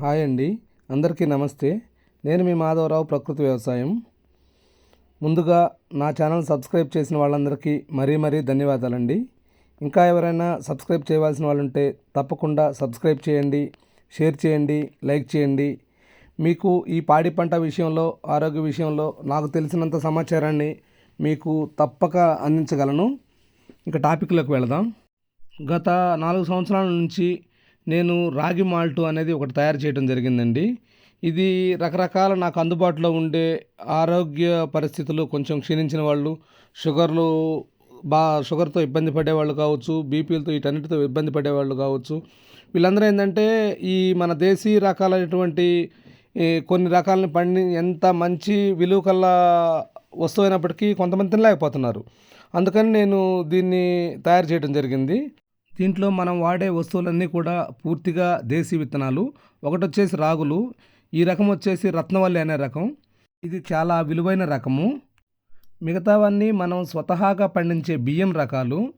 Hi అండి. అందరికీ నమస్తే. నేను మీ మాధవరావు ప్రకృతి వ్యవసాయం. ముందుగా నా ఛానల్ సబ్స్క్రైబ్ చేసిన వాళ్ళందరికీ మరీ మరీ ధన్యవాదాలండి. ఇంకా ఎవరైనా సబ్స్క్రైబ్ చేయవలసిన వాళ్ళు ఉంటే తప్పకుండా సబ్స్క్రైబ్ చేయండి షేర్ చేయండి లైక్ చేయండి. మీకు ఈ పాడి పంట విషయంలో ఆరోగ్య విషయంలో నాకు తెలిసినంత సమాచారాన్ని మీకు తప్పక అందించగలను. ఇంకా టాపిక్లోకి వెళదాం. గత నాలుగు సంవత్సరాల నుంచి నేను రాగి మాల్ట్ అనేది ఒకటి తయారు చేయడం జరిగిందండి. ఇది రకరకాల నాకు అందుబాటులో ఉండే ఆరోగ్య పరిస్థితులు కొంచెం క్షీణించిన వాళ్ళు షుగర్లు బా షుగర్తో ఇబ్బంది పడేవాళ్ళు కావచ్చు బీపీలతో వీటన్నిటితో ఇబ్బంది పడేవాళ్ళు కావచ్చు. వీళ్ళందరూ ఏంటంటే ఈ మన దేశీ రకాలైనటువంటి ఈ కొన్ని రకాలని పండి ఎంత మంచి విలువ కల్ల వస్తువు అయినప్పటికీ కొంతమంది తినలేకపోతున్నారు. అందుకని నేను దీన్ని తయారు చేయడం జరిగింది. దీంట్లో మనం వాడే వస్తువులన్నీ కూడా పూర్తిగా దేశీ విత్తనాలు. ఒకటి వచ్చేసి రాగులు. ఈ రకం వచ్చేసి రత్నవల్లి అనే రకం. ఇది చాలా విలువైన రకము. మిగతావన్నీ మనం స్వతహాగా పండించే బియ్యం రకాలు.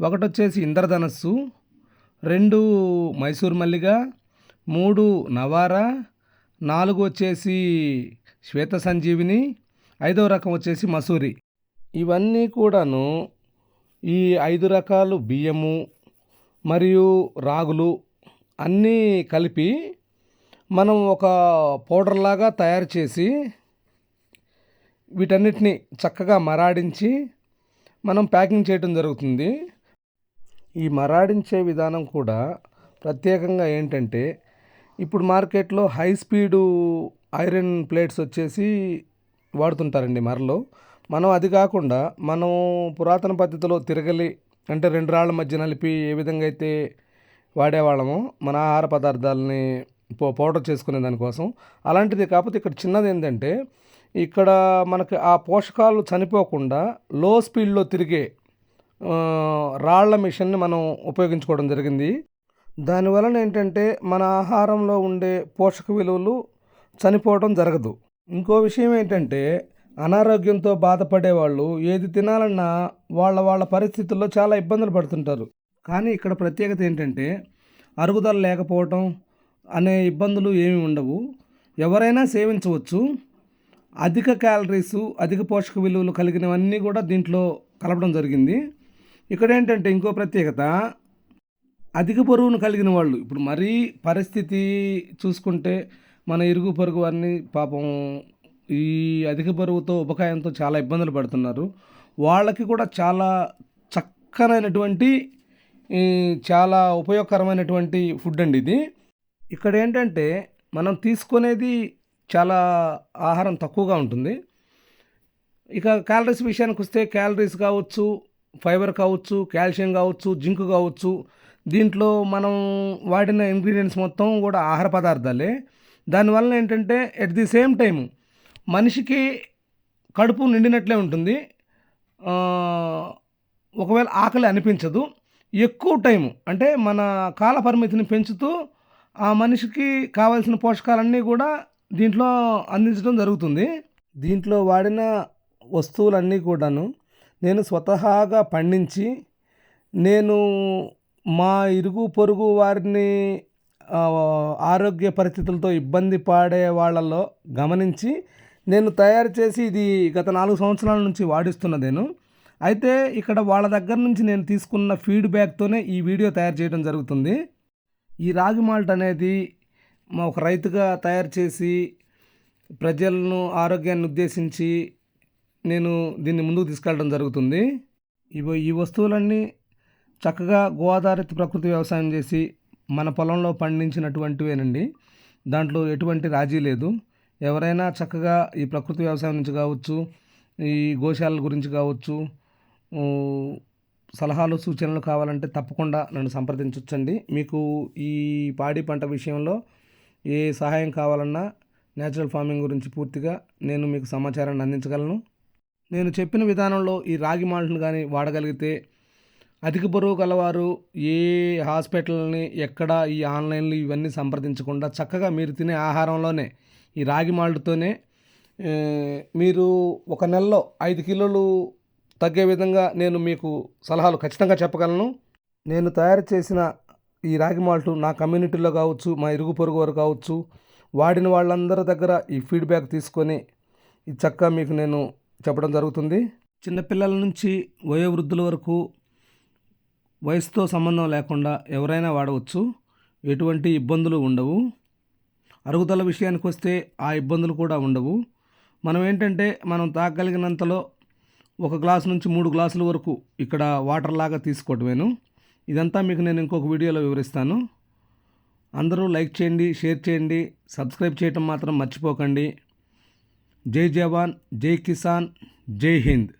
ఒకటి వచ్చేసి ఇంద్రధనస్సు. రెండు మైసూర్ మల్లిగ. మూడు నవారా. నాలుగు వచ్చేసి శ్వేత సంజీవిని. ఐదో రకం వచ్చేసి మసూరి. ఇవన్నీ కూడాను ఈ ఐదు రకాలు బియ్యము మరియు రాగులు అన్నీ కలిపి మనం ఒక పౌడర్ లాగా తయారు చేసి వీటన్నిటిని చక్కగా మరాడించి మనం ప్యాకింగ్ చేయడం జరుగుతుంది. ఈ మరాడించే విధానం కూడా ప్రత్యేకంగా ఏంటంటే ఇప్పుడు మార్కెట్లో హై స్పీడు ఐరన్ ప్లేట్స్ వచ్చేసి వాడుతుంటారండి మరలో. మనం అది కాకుండా మనం పురాతన పద్ధతిలో తిరగలి అంటే రెండు రాళ్ళ మధ్య నలిపి ఏ విధంగా అయితే వాడేవాళ్ళము మన ఆహార పదార్థాలని పౌ పౌడర్ చేసుకునే దానికోసం అలాంటిది కాకపోతే ఇక్కడ చిన్నది ఏంటంటే ఇక్కడ మనకి ఆ పోషకాలు చనిపోకుండా లో స్పీడ్లో తిరిగే రాళ్ళ మిషన్ని మనం ఉపయోగించుకోవడం జరిగింది. దానివలన ఏంటంటే మన ఆహారంలో ఉండే పోషక విలువలు చనిపోవడం జరగదు. ఇంకో విషయం ఏంటంటే అనారోగ్యంతో బాధపడే వాళ్ళు ఏది తినాలన్నా వాళ్ళ వాళ్ళ పరిస్థితుల్లో చాలా ఇబ్బందులు పడుతుంటారు. కానీ ఇక్కడ ప్రత్యేకత ఏంటంటే అరుగుదల లేకపోవటం అనే ఇబ్బందులు ఏమి ఉండవు. ఎవరైనా సేవించవచ్చు. అధిక క్యాలరీస్ అధిక పోషక విలువలు కలిగినవన్నీ కూడా దీంట్లో కలపడం జరిగింది. ఇక్కడ ఏంటంటే ఇంకో ప్రత్యేకత అధిక బరువును కలిగిన వాళ్ళు ఇప్పుడు మరీ పరిస్థితి చూసుకుంటే మన ఇరుగు పొరుగు వారిని పాపం ఈ అధిక బరువుతో ఉపకాయంతో చాలా ఇబ్బందులు పడుతున్నారు. వాళ్ళకి కూడా చాలా చక్కనైనటువంటి చాలా ఉపయోగకరమైనటువంటి ఫుడ్ అండి ఇది. ఇక్కడ ఏంటంటే మనం తీసుకునేది చాలా ఆహారం తక్కువగా ఉంటుంది. ఇక క్యాలరీస్ విషయానికి వస్తే క్యాలరీస్ కావచ్చు ఫైబర్ కావచ్చు కాల్షియం కావచ్చు జింక్ కావచ్చు. దీంట్లో మనం వాడిన ఇంగ్రీడియంట్స్ మొత్తం కూడా ఆహార పదార్థాలే. దానివల్ల ఏంటంటే ఎట్ ది సేమ్ టైము మనిషికి కడుపు నిండినట్లే ఉంటుంది. ఒకవేళ ఆకలి అనిపించదు. ఎక్కువ టైం అంటే మన కాల పరిమితిని పెంచుతూ ఆ మనిషికి కావాల్సిన పోషకాలన్నీ కూడా దీంట్లో అందించడం జరుగుతుంది. దీంట్లో వాడిన వస్తువులన్నీ కూడాను నేను స్వతహాగా పండించి నేను మా ఇరుగు పొరుగు వారిని ఆరోగ్య పరిస్థితులతో ఇబ్బంది పడే వాళ్ళలో గమనించి నేను తయారు చేసి ఇది గత నాలుగు సంవత్సరాల నుంచి వాడిస్తున్న నేను. అయితే ఇక్కడ వాళ్ళ దగ్గర నుంచి నేను తీసుకున్న ఫీడ్బ్యాక్తోనే ఈ వీడియో తయారు చేయడం జరుగుతుంది. ఈ రాగి మాల్ట్ అనేది మా ఒక రైతుగా తయారు చేసి ప్రజలను ఆరోగ్యాన్ని ఉద్దేశించి నేను దీన్ని ముందుకు తీసుకెళ్ళడం జరుగుతుంది. ఇవో ఈ వస్తువులన్నీ చక్కగా గోదావరి ప్రకృతి వ్యవసాయం చేసి మన పొలంలో పండించినటువంటివేనండి. దాంట్లో ఎటువంటి రాజీ లేదు. ఎవరైనా చక్కగా ఈ ప్రకృతి వ్యవసాయం నుంచి కావచ్చు ఈ గోశాలల గురించి కావచ్చు సలహాలు సూచనలు కావాలంటే తప్పకుండా నన్ను సంప్రదించవచ్చండి మీకు ఈ పాడి పంట విషయంలో ఏ సహాయం కావాలన్నా నేచురల్ ఫార్మింగ్ గురించి పూర్తిగా నేను మీకు సమాచారాన్ని అందించగలను. నేను చెప్పిన విధానంలో ఈ రాగి మాల్ట్ను కానీ వాడగలిగితే అధిక బరువు గలవారు ఏ హాస్పిటల్ని ఎక్కడ ఈ ఆన్లైన్లు ఇవన్నీ సంప్రదించకుండా చక్కగా మీరు తినే ఆహారంలోనే ఈ రాగి మాల్ట్తోనే మీరు ఒక నెలలో ఐదు కిలోలు తగ్గే విధంగా నేను మీకు సలహాలు ఖచ్చితంగా చెప్పగలను. నేను తయారు చేసిన ఈ రాగి మాల్ట్ నా కమ్యూనిటీలో కావచ్చు మా ఇరుగు పొరుగు వారు కావచ్చు వాడిన వాళ్ళందరి దగ్గర ఈ ఫీడ్బ్యాక్ తీసుకొని ఈ చక్క మీకు నేను చెప్పడం జరుగుతుంది. చిన్నపిల్లల నుంచి వయోవృద్ధుల వరకు వయసుతో సంబంధం లేకుండా ఎవరైనా వాడవచ్చు. ఎటువంటి ఇబ్బందులు ఉండవు. అరుగుదల విషయానికి వస్తే ఆ ఇబ్బందులు కూడా ఉండవు. మనం ఏంటంటే మనం తాగలిగినంతలో ఒక గ్లాస్ నుంచి మూడు గ్లాసుల వరకు ఇక్కడ వాటర్ లాగా తీసుకోవటమేను. ఇదంతా మీకు నేను ఇంకొక వీడియోలో వివరిస్తాను. అందరూ లైక్ చేయండి షేర్ చేయండి సబ్స్క్రైబ్ చేయటం మాత్రం మర్చిపోకండి. జై జవాన్ జై కిసాన్ జై హింద్.